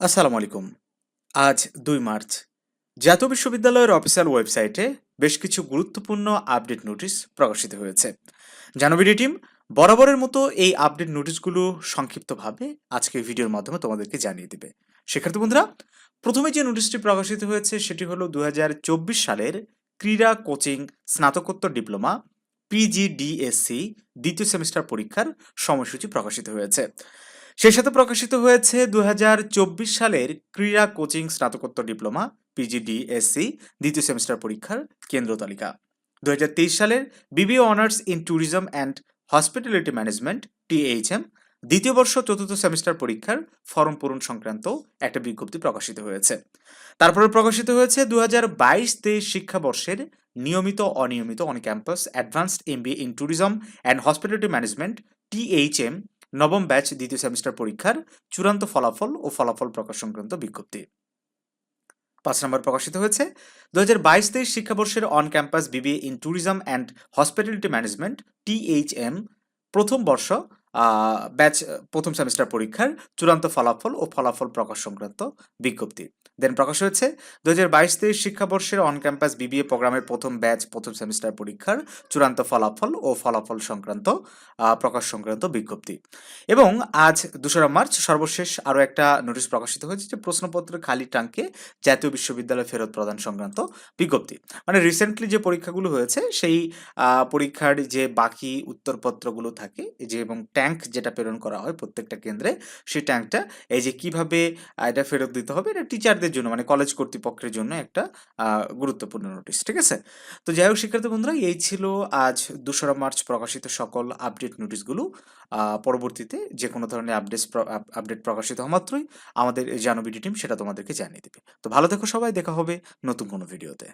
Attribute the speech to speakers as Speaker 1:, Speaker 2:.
Speaker 1: আসসালামু আলাইকুম। আজ দুই মার্চ। জাতীয় বিশ্ববিদ্যালয়ের অফিসিয়াল ওয়েবসাইটে বেশ কিছু গুরুত্বপূর্ণ আপডেট নোটিশ প্রকাশিত হয়েছে। জানবিডি টিম, বরাবরের মতো এই আপডেট নোটিশগুলো সংক্ষিপ্তভাবে আজকে ভিডিওর মাধ্যমে তোমাদেরকে জানিয়ে দেবে। শিক্ষার্থী বন্ধুরা, প্রথমে যে নোটিশটি প্রকাশিত হয়েছে সেটি হলো দু হাজার চব্বিশ সালের ক্রীড়া কোচিং স্নাতকোত্তর ডিপ্লোমা পিজিডিএসসি দ্বিতীয় সেমিস্টার পরীক্ষার সময়সূচি প্রকাশিত হয়েছে। সেই সাথে প্রকাশিত হয়েছে দু হাজার চব্বিশ সালের ক্রীড়া কোচিং স্নাতকোত্তর ডিপ্লোমা পিজিডিএসসি দ্বিতীয় সেমিস্টার পরীক্ষার কেন্দ্র তালিকা। দু হাজার তেইশ সালের BBA honours in tourism and hospitality management THM দ্বিতীয় বর্ষ চতুর্থ সেমিস্টার পরীক্ষার ফর্ম পূরণ সংক্রান্ত একটা বিজ্ঞপ্তি প্রকাশিত হয়েছে। তারপরে প্রকাশিত হয়েছে দু হাজার বাইশ তেইশ শিক্ষাবর্ষের নিয়মিত, অনিয়মিত on campus advanced MBA in tourism and hospitality management THM নবম ব্যাচ দ্বিতীয় সেমিস্টার পরীক্ষার চূড়ান্ত ফলাফল ও ফলাফল প্রকাশ সংক্রান্ত বিজ্ঞপ্তি। পাঁচ নম্বর প্রকাশিত হয়েছে। দু হাজার বাইশ তেইশ শিক্ষাবর্ষের on campus BBA in tourism and hospitality management THM প্রথম বর্ষ ব্যাচ প্রথম সেমিস্টার পরীক্ষার চূড়ান্ত ফলাফল ও ফলাফল প্রকাশ সংক্রান্ত বিজ্ঞপ্তি। দেন প্রকাশ হয়েছে দু হাজার বাইশ তেইশ শিক্ষাবর্ষের অন ক্যাম্পাস বিবিএ প্রোগ্রামের প্রথম ব্যাচ প্রথম সেমিস্টার পরীক্ষার চূড়ান্ত ফলাফল ও ফলাফল সংক্রান্ত প্রকাশ সংক্রান্ত বিজ্ঞপ্তি। এবং আজ দোসরা মার্চ সর্বশেষ আরও একটা নোটিশ প্রকাশিত হয়েছে যে প্রশ্নপত্রের খালি টাঙ্কে জাতীয় বিশ্ববিদ্যালয় ফেরত প্রদান সংক্রান্ত বিজ্ঞপ্তি। মানে রিসেন্টলি যে পরীক্ষাগুলো হয়েছে, সেই পরীক্ষার যে বাকি উত্তরপত্রগুলো থাকে, যে এবং ট্যাঙ্ক যেটা প্রেরণ করা হয় প্রত্যেকটা কেন্দ্রে, সেই ট্যাঙ্কটা এই যে কীভাবে এটা ফেরত দিতে হবে এটা টিচারদের জন্য মানে কলেজ কর্তৃপক্ষের জন্য একটা গুরুত্বপূর্ণ নোটিশ, ঠিক আছে? তো যাই হোক, শিক্ষার্থী বন্ধুরা, এই ছিল আজ দোসরা মার্চ প্রকাশিত সকল আপডেট নোটিশগুলো। পরবর্তীতে যে কোনো ধরনের আপডেট আপডেট প্রকাশিত হওয়া মাত্রই আমাদের জানবিডি টিম সেটা তোমাদেরকে জানিয়ে দেবে। তো ভালো থেকো সবাই, দেখা হবে নতুন কোনো ভিডিওতে